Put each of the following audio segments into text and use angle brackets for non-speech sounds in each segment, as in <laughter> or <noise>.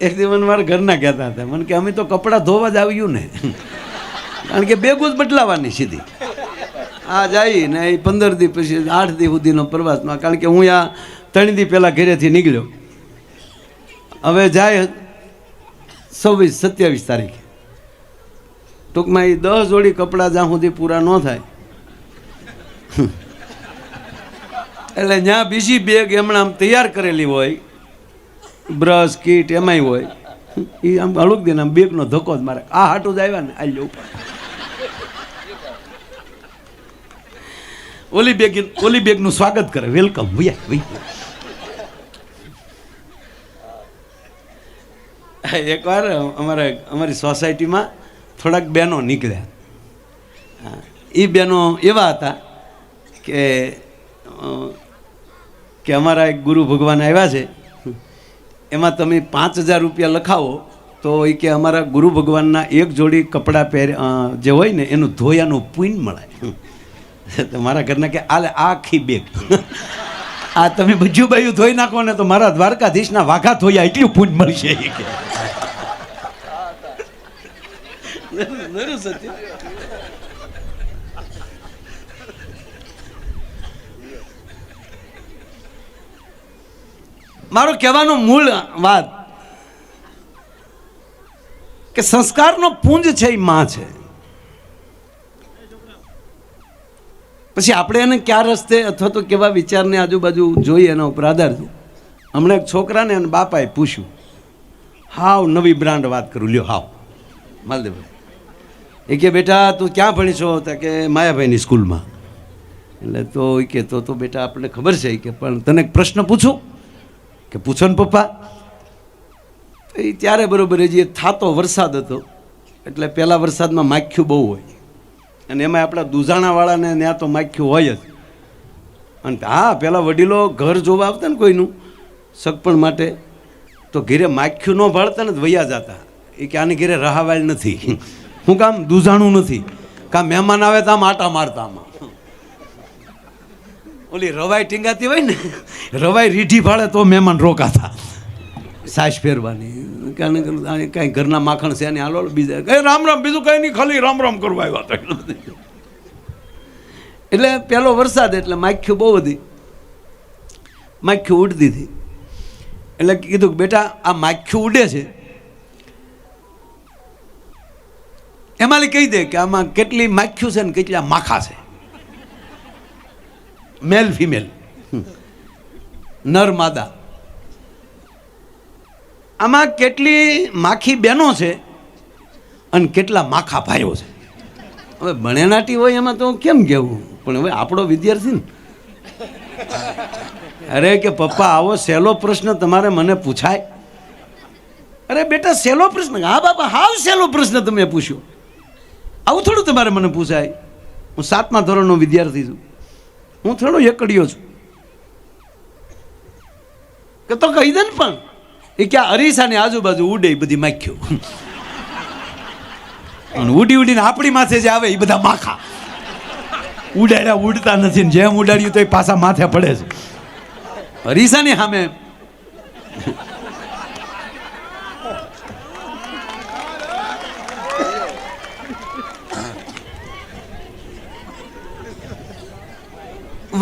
એક દિવસ મારા ઘરના કહેતા હતા, મને કે અમે તો કપડાં ધોવા જ આવ્યું ને. કારણ કે બેગું જ બદલાવાની સીધી. આ જાય ને એ પંદર દી પછી આઠ દી સુધીનો પ્રવાસમાં કારણ કે હું આ ત્રણ દી પહેલાં ઘરેથી નીકળ્યો. હવે જાય છવ્વીસ, સત્યાવીસ તારીખે. ટૂંકમાં એ દસ જોડી કપડાં જ્યાં સુધી પૂરા ન થાય. એટલે જ્યાં બીજી બેગ એમણે આમ તૈયાર કરેલી હોય બ્રશ, કીટ, એમાંય હોય. એ આમ હળુક દે આમ બેગનો ધક્કો જ મારે. આ હાટું જ આવ્યા ને, આ ઉપર. ઓલી બેગ, ઓલી બેગનું સ્વાગત કરે. વેલકમ, ભૈયા ભૈયા. એકવાર અમારે, અમારી સોસાયટીમાં થોડાક બહેનો નીકળ્યા. એ બહેનો એવા હતા કે કે અમારા એક ગુરુ ભગવાન આવ્યા છે. એમાં તમે પાંચ હજાર રૂપિયા લખાવો તો એ કે અમારા ગુરુ ભગવાનના એક જોડી કપડાં પહેર જે હોય ને એનું ધોયાનું પુણ્ય મળે. <laughs> તો મારા ઘરના કે આલે આ આખી બેગ. <laughs> આ તમે બધું બાયું ધોઈ નાખો ને તો મારા દ્વારકાધીશના વાઘા ધોયા એટલું પુણ્ય મળશે. <laughs> કે સત્ય. મારો કહેવાનો મૂળ વાત કે સંસ્કારનો પુંજ છે એ માં છે. પછી આપણે એને કયા રસ્તે અથવા તો કેવા વિચારને આજુબાજુ જોઈએ એના ઉપર આધાર છે. હમણાં એક છોકરાને અને બાપાએ પૂછ્યું, હાવ નવી બ્રાન્ડ વાત કરું, લ્યો, હાવ. માલદેવભાઈ. એ કે, બેટા, તું ક્યાં ભણી છો તો કે માયાભાઈની સ્કૂલમાં. એટલે તો એ કે, તો તો બેટા, આપણને ખબર છે. કે, પણ તને એક પ્રશ્ન પૂછું. કે પૂછો ને પપ્પા. એ ત્યારે બરોબર હજી થાતો વરસાદ હતો. એટલે પહેલાં વરસાદમાં માખ્યું બહુ હોય. અને એમાં આપણા દુજાણાવાળાને ત્યાં તો માખ્યું હોય જ. અને હા પહેલાં વડીલો ઘર જોવા આવતા ને કોઈનું, સગપણ માટે, તો ઘેરે માખ્યું ન ભાળતા ને જ વૈયા જતા. એ કે આને ઘેરે રહાવાય નથી. હું કામ દુજાણું નથી. કાં મહેમાન આવે તો આમ આટા મારતા આમાં. ઓલી રવાઈ ટીંગાતી હોય ને, રવાઈ રીઢી ફાળે તો મહેમાન રોકાતા. સાસ ફેરવાની. કારણ કે કાંઈ ઘરના માખણ છે ને, હાલો, બીજા કઈ રામ રામ, બીજું કંઈ નહીં, ખાલી રામ રામ કરવા આવ્યા હતા. એટલે પહેલો વરસાદ એટલે માખ્યું બહુ બધી માખ્યું ઉડતી હતી. એટલે કીધું કે બેટા, આ માખ્યું ઉડે છે. એમાં કહી દે કે આમાં કેટલી માખ્યું છે ને કેટલા માખા છે. મેલ ફિમેલ નર માદા આમાં કેટલી માખી બહેનો છે અને કેટલા માખા ભાઈઓ છે? હવે ભણેનાટી હોય એમાં તો કેમ કહેવું પણ હવે આપણો વિદ્યાર્થી ને. અરે કે પપ્પા, આવો સહેલો પ્રશ્ન તમારે મને પૂછાય? અરે બેટા, સહેલો પ્રશ્ન? હા બાપા, હાવ સહેલો પ્રશ્ન તમે પૂછ્યો. આવું થોડું તમારે મને પૂછાય? હું સાતમા ધોરણનો વિદ્યાર્થી છું. હું થોડો એકડીયો છું. કે તો કહી દે ને પણ, એ ક્યાં અરીસાની આજુબાજુ ઉડે બધી માખ્યો અને ઉડી ઉડીને આપણી માથે જે આવે એ બધા માખા. ઉડાડ્યા ઉડતા નથી જેમ ઉડાડ્યું તો એ પાછા માથે પડે છે. અરીસાની સામે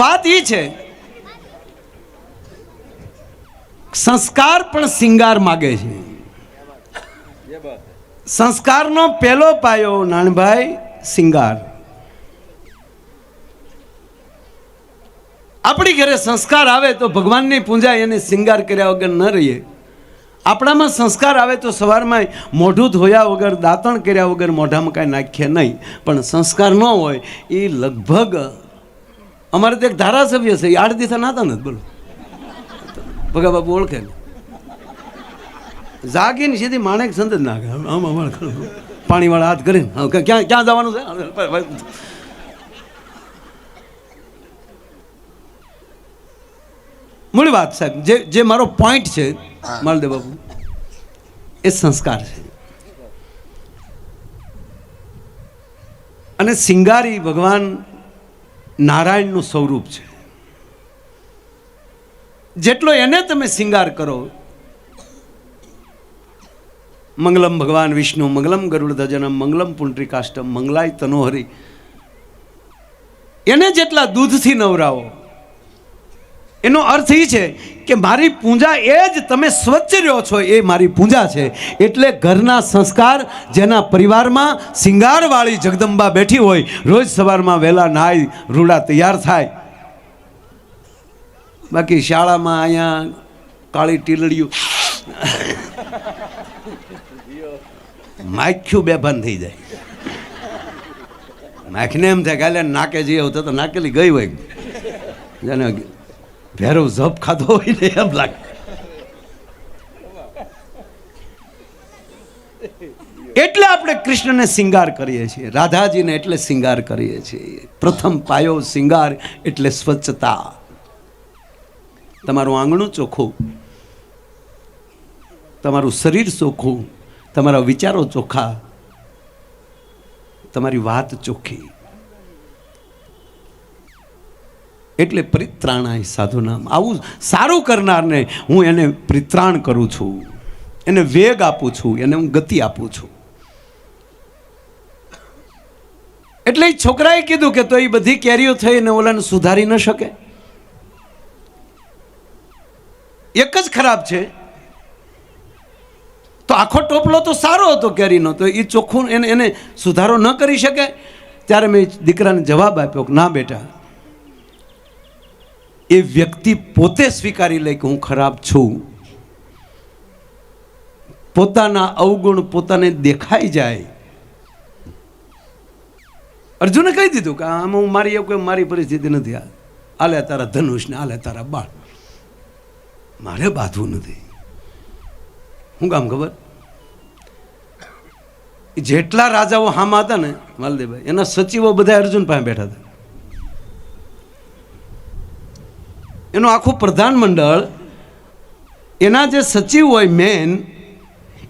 વાત એ છે, સંસ્કાર પણ સિંગાર માગે છે. સંસ્કારનો પહેલો પાયો નાનભાઈ સિંગાર આપણી ઘરે સંસ્કાર આવે તો ભગવાનની પૂજા એને સિંગાર કર્યા વગર ન રહીએ. આપણામાં સંસ્કાર આવે તો સવારમાં મોઢું ધોયા વગર, દાંતણ કર્યા વગર મોઢામાં કાંઈ નાખીએ નહીં. પણ સંસ્કાર ન હોય એ લગભગ અમારે તો એક ધારાસભ્ય છે એ આઠ દિવસ નાતા નથી બોલો. ભગા બાપુ ઓળખે ને. જાગીને સીધી માણેક સંત જ નાખે. આમ અમારે પાણીવાળા હાથ કરીને. ક્યાં ક્યાં જવાનું છે? મૂળ વાત સાહેબ જે જે મારો પોઈન્ટ છે માલદેવ બાપુ એ સંસ્કાર છે. અને સિંગારી ભગવાન નારાયણનું સ્વરૂપ છે. જેટલો એને તમે શિંગાર કરો, મંગલમ ભગવાન વિષ્ણુ, મંગલમ ગરુડ ધજનમ, મંગલમ પુંડરીકાષ્ટમ મંગલાય તનોહરી, એને જેટલા દૂધથી નવરાવો એનો અર્થ એ છે કે મારી પૂજા એ જ તમે સ્વચ્છ રહ્યો છો, એ મારી પૂજા છે. એટલે ઘરના સંસ્કાર જેના પરિવારમાં સિંગારવાળી જગદંબા બેઠી હોય, રોજ સવારમાં વહેલા નાય રૂડા તૈયાર થાય. બાકી શાળામાં અહીંયા કાળી ટીલડિયું માખ્યું બેભાન થઈ જાય. નાખને એમ થાય કાલે નાકે જઈએ તો નાકેલી ગઈ હોય. જેને ભેરવ જપ ખાધો હોય ને એમ લાગે. એટલે આપણે કૃષ્ણને શિંગાર કરીએ છીએ, રાધાજીને એટલે શિંગાર કરીએ છીએ. પ્રથમ પાયો શિંગાર એટલે સ્વચ્છતા. તમારું આંગણું ચોખ્ખું, તમારું શરીર ચોખ્ખું, તમારા વિચારો ચોખ્ખા, તમારી વાત ચોખ્ખી. એટલે પરિત્રાણાય સાધુનામ. આવું સારું કરનારને હું એને પરિત્રાણ કરું છું. એને વેગ આપું છું, એને હું ગતિ આપું છું. એટલે એ છોકરાએ કીધું કે તો એ બધી કેરીઓ થઈને ઓલાને સુધારી ન શકે. એક જ ખરાબ છે. તો આખો ટોપલો તો સારો હતો કેરીનો, તો એ ચોખ્ખું એને એને સુધારો ન કરી શકે. ત્યારે મેં દીકરાને જવાબ આપ્યો કે, ના બેટા એ વ્યક્તિ પોતે સ્વીકારી લે કે હું ખરાબ છું. પોતાના અવગુણ પોતાને દેખાઈ જાય. અર્જુને કહી દીધું કે આમાં હું મારી એવું કોઈ મારી પરિસ્થિતિ નથી. આલે તારા ધનુષ ને આલે તારા બાળ. મારે બાંધવું નથી. શું કામ ખબર? જેટલા રાજાઓ હામાં હતા ને માલદેવભાઈ એના સચિવો બધા અર્જુન પાસે બેઠા હતા. એનું આખું પ્રધાન મંડળ, એના જે સચિવ હોય મેન,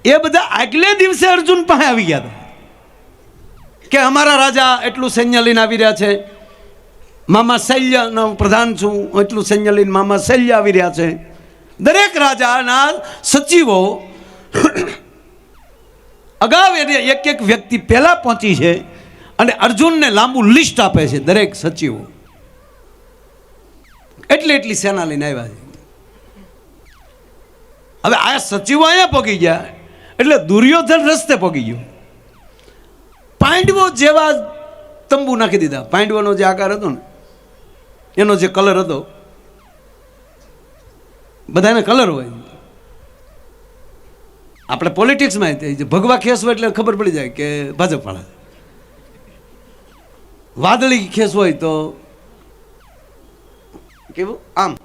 એ બધા આગલે દિવસે અર્જુન પાસે આવી ગયા હતા. કે અમારા રાજા એટલું સૈન્ય લઈને આવી રહ્યા છે, મામા શૈલ્યનો પ્રધાન છું એટલું સૈન્ય લઈને મામા શૈલ્ય આવી રહ્યા છે. દરેક રાજાના સચિવો, અગાઉ એને એક એક વ્યક્તિ પહેલાં પહોંચી છે અને અર્જુનને લાંબુ લિસ્ટ આપે છે દરેક સચિવો. એટલી એટલી સેના લઈને આવ્યા છે. હવે આ સચિવો અહીંયા પગી ગયા, એટલે દુર્યોધન રસ્તે પગી ગયો. પાંડવો જેવા તંબુ નાખી દીધા. પાંડવોનો જે આકાર હતો ને, એનો જે કલર હતો, બધાને કલર હોય. આપણે પોલિટિક્સમાં ભગવા ખેસ હોય એટલે ખબર પડી જાય કે ભાજપ વાળા વાદળી ખેસ હોય તો કેવું? આમ.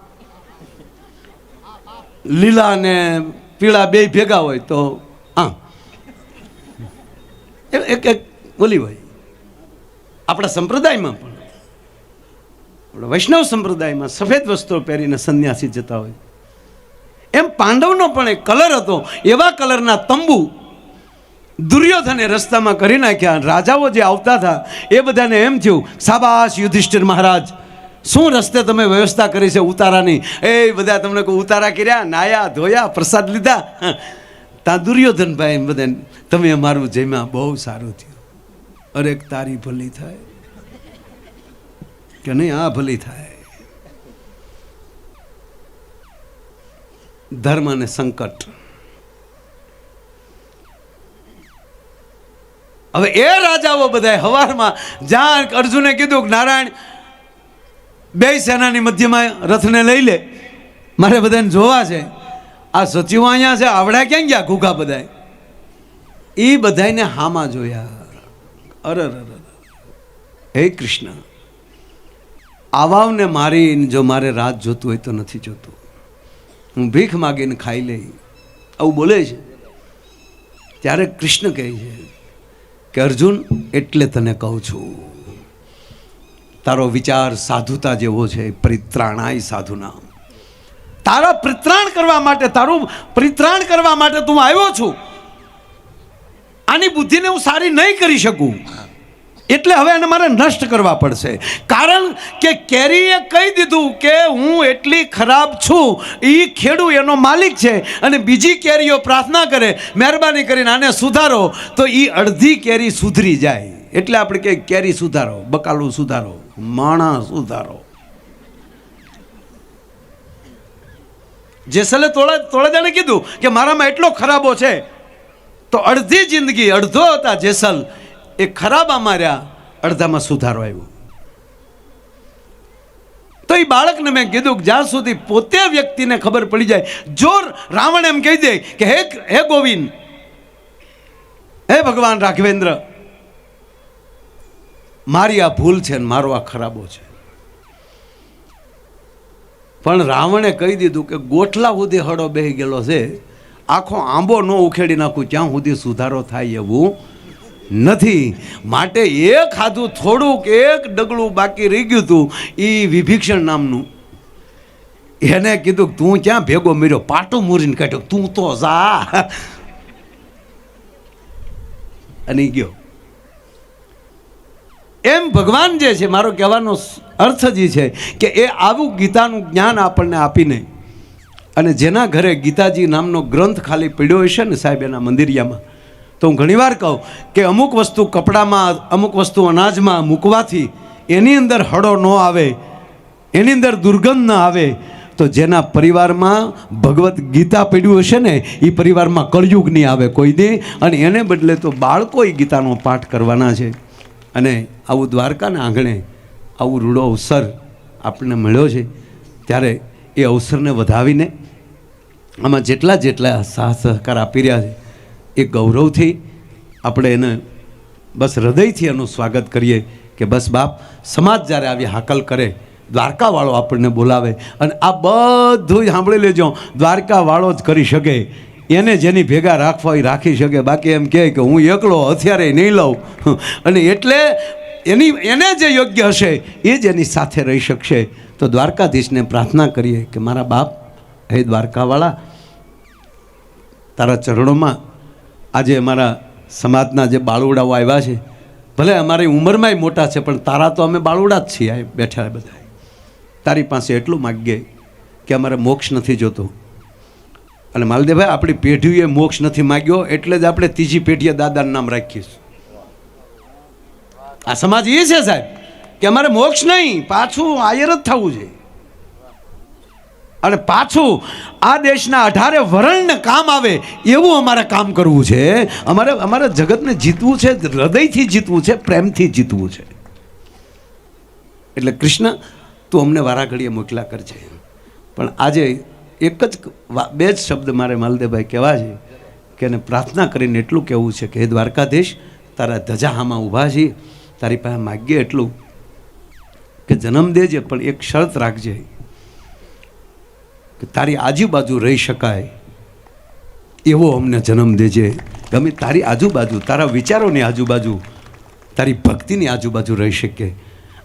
લીલા ને પીળા બે ભેગા હોય તો આમ. એક એક બોલી હોય. આપણા સંપ્રદાયમાં પણ. આપણા વૈષ્ણવ સંપ્રદાયમાં સફેદ વસ્ત્રો પહેરીને સંન્યાસી જતા હોય. એમ પાંડવનો પણ એક કલર હતો. એવા કલરના તંબુ દુર્યોધને રસ્તામાં કરી નાખ્યા. રાજાઓ જે આવતા હતા, એ બધાને એમ થયું સાબાશ યુધિષ્ઠિર મહારાજ શું રસ્તે તમે વ્યવસ્થા કરી છે ઉતારાની? એ બધા તમને કોઈ ઉતારા કર્યા? નાયા, ધોયા, પ્રસાદ લીધા? ત્યાં દુર્યોધનભાઈ એમ બધા તમે અમારું જેમાં બહુ સારું થયું. અરે તારી ભલી થાય. કે નહીં, આ ભલી થાય. ધર્મ અને સંકટ. હવે એ રાજાઓ બધા હવારમાં જ્યાં અર્જુને કીધું કે, નારાયણ બે સેનાની મધ્યમાં રથને લઈ લે. મારે બધાને જોવા છે. આ સચિવો અહીંયા છે, આવડા ક્યાં ગયા ઘૂઘા બધા એ બધાને હામાં જોયા. અરે. હે કૃષ્ણ, આવાવને મારીને જો મારે રાત જોતું હોય તો નથી જોતું. હું ભીખ માગીને ખાઈ લઈ. આવું બોલે છે. ત્યારે કૃષ્ણ કહે છે કે, અર્જુન, એટલે તને કહું છું. તારો વિચાર સાધુતા જેવો છે, પરિત્રાણાય સાધુના. તારા પરિત્રાણ કરવા માટે, તારું પરિત્રાણ કરવા માટે તું આવ્યો છું. આની બુદ્ધિને હું સારી નહીં કરી શકું. એટલે હવે એને મારે નષ્ટ કરવા પડશે. કારણ કે કેરીએ કહી દીધું કે હું એટલી ખરાબ છું એ ખેડૂ એનો માલિક છે અને બીજી કેરીઓ પ્રાર્થના કરે, મહેરબાની કરીને આને સુધારો, તો એ અડધી કેરી સુધરી જાય. એટલે આપણે કે કેરી સુધારો, બકાલું સુધારો. માણા સુધારો જેસલે તોળા જણે કીધું કે મારામાં એટલો ખરાબો છે, તો અડધી જિંદગી, અડધો હતા જેસલ એ ખરાબા માર્યા અડધામાં સુધારો આવ્યો. તો એ બાળકને મેં કીધું કે જ્યાં સુધી પોતે વ્યક્તિને ખબર પડી જાય જો રાવણ એમ કહી દે કે હે હે ગોવિંદ, હે ભગવાન રાઘવેન્દ્ર મારી આ ભૂલ છે ને મારો આ ખરાબો છે. પણ રાવણે કહી દીધું કે ગોઠલા સુધી હળો બેહી ગયેલો છે. આખો આંબો ન ઉખેડી નાખું, ત્યાં સુધી સુધારો થાય એવું નથી. માટે એક ખાધું થોડુંક, એક ડગલું બાકી રહી ગયું હતું એ વિભીક્ષણ નામનું. એને કીધું તું ક્યાં ભેગો મર્યો? પાટું મૂરીને કાઢ્યો. તું તો જા. અને ગયો. એમ ભગવાન જે છે, મારો કહેવાનો અર્થ જ છે કે એ આવું ગીતાનું જ્ઞાન આપણને આપીને અને જેના ઘરે ગીતાજી નામનો ગ્રંથ ખાલી પીડ્યો હશે ને સાહેબ એના મંદિરિયામાં, તો હું ઘણીવાર કહું કે અમુક વસ્તુ કપડામાં, અમુક વસ્તુ અનાજમાં મૂકવાથી એની અંદર હળો ન આવે, એની અંદર દુર્ગંધ ન આવે, તો જેના પરિવારમાં ભગવદ્ ગીતા પડ્યું હશે ને એ પરિવારમાં કળયુગ નહીં આવે કોઈ દે, અને એને બદલે તો બાળકો એ ગીતાનો પાઠ કરવાના છે. અને આવું દ્વારકાના આંગણે આવું રૂડો અવસર આપણને મળ્યો છે, ત્યારે એ અવસરને વધાવીને આમાં જેટલા જેટલા સાહ સહકાર આપી રહ્યા છે, એ ગૌરવથી આપણે એને બસ હૃદયથી એનું સ્વાગત કરીએ કે બસ બાપ, સમાજ જ્યારે આવી હાકલ કરે, દ્વારકાવાળો આપણને બોલાવે અને આ બધું સાંભળી લેજો, દ્વારકાવાળો જ કરી શકે એને જેની ભેગા રાખવા એ રાખી શકે. બાકી એમ કહે કે હું એકલો હથિયારે નહીં લઉં. અને એટલે એની, એને જે યોગ્ય હશે, એ જ એની સાથે રહી શકશે. તો દ્વારકાધીશને પ્રાર્થના કરીએ કે મારા બાપ, હે દ્વારકાવાળા, તારા ચરણોમાં આજે અમારા સમાજના જે બાળુડાઓ આવ્યા છે, ભલે અમારી ઉંમરમાંય મોટા છે, પણ તારા તો અમે બાળુડા જ છીએ બેઠા બધા તારી પાસે એટલું માગીએ કે અમારે મોક્ષ નથી જોતો. અને માલદેવભાઈ, આપણી પેઢીએ મોક્ષ નથી માગ્યો, એટલે જ આપણે ત્રીજી પેઢીએ દાદાનું નામ રાખીશું. આ સમાજ એ છે સાહેબ, કે અમારે મોક્ષ નહીં, પાછું આયર જ થવું છે. અને પાછું આ દેશના અઢારે વરણને કામ આવે, એવું અમારે કામ કરવું છે. અમારે અમારે જગતને જીતવું છે, હૃદયથી જીતવું છે, પ્રેમથી જીતવું છે. એટલે કૃષ્ણ, તું અમને વારાઘડીએ મોકલા કરજે. પણ આજે એક જ બે જ શબ્દ મારે માલદેવભાઈ કહેવા છે કે એને પ્રાર્થના કરીને એટલું કહેવું છે કે, હે દ્વારકાધીશ, તારા ધજાહામાં ઊભા છીએ તારી પાસે માગીએ એટલું કે જન્મ દેજે, પણ એક શરત રાખજે કે તારી આજુબાજુ રહી શકાય એવો અમને જન્મ દેજે. ગમે તારી આજુબાજુ, તારા વિચારોની આજુબાજુ, તારી ભક્તિની આજુબાજુ રહી શકે.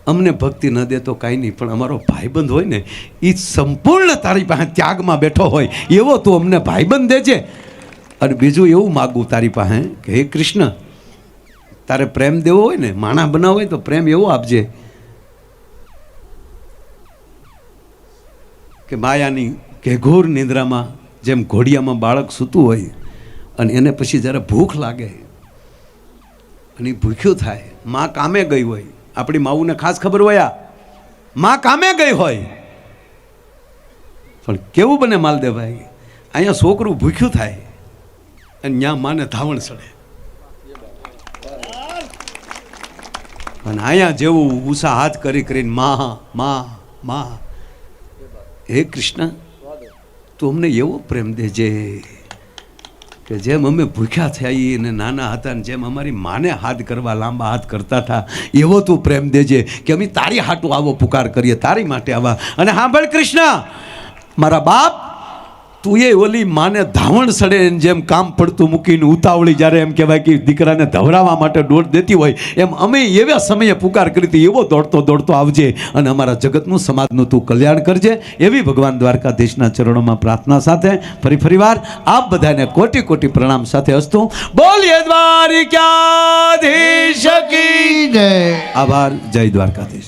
અમને ભક્તિ ન દે તો કાંઈ નહીં, પણ અમારો ભાઈબંધ હોય ને એ સંપૂર્ણ તારી પાસે ત્યાગમાં બેઠો હોય, એવો તું અમને ભાઈબંધ દેજે. અને બીજું એવું માગું તારી પાસે, કે હે કૃષ્ણ, તારે પ્રેમ દેવો હોય ને, માણા બનાવો હોય તો પ્રેમ એવો આપજે. કે માયાની ઘેઘોર નિંદ્રામાં જેમ ઘોડિયામાં બાળક સૂતું હોય, અને એને પછી જ્યારે ભૂખ લાગે, અને ભૂખ્યું થાય, માં કામે ગઈ હોય આપણી માવુને ખાસ ખબર હોયમાં કામે ગઈ હોય. પણ કેવું બને માલદેવભાઈ? અહીંયા છોકરું ભૂખ્યું થાય અને ત્યાં માને ધાવણ સડે. અને અહીંયા જેવું ઉષા હાથ કરી કરીને મા મા મા. હે કૃષ્ણ, તું અમને એવો પ્રેમ દેજે. કે જેમ અમે ભૂખ્યા થયા અને નાના હતા ને જેમ અમારી માને હાથ કરવા, લાંબા હાથ કરતા હતા, એવો તું પ્રેમ દેજે કે અમે તારી હાટું આવો પુકાર કરીએ, તારી માટે આવા. અને સાંભળ કૃષ્ણ, મારા બાપ તું એ ઓલી માને ધાવણ સડે જેમ કામ પડતું મૂકીને ઉતાવળી જ્યારે એમ કહેવાય કે દીકરાને ધવરાવા માટે દોડ દેતી હોય, એમ અમે એવા સમયે પુકાર કરી હતી, એવો દોડતો દોડતો આવજે અને અમારા જગતનું સમાજનું તું કલ્યાણ કરજે, એવી ભગવાન દ્વારકાધીશના ચરણોમાં પ્રાર્થના સાથે ફરી ફરીવાર આપ બધાને કોટી કોટી પ્રણામ સાથે હસતું બોલીએ દ્વારિકાધીશ કી જય. આભાર, જય દ્વારકાધીશ.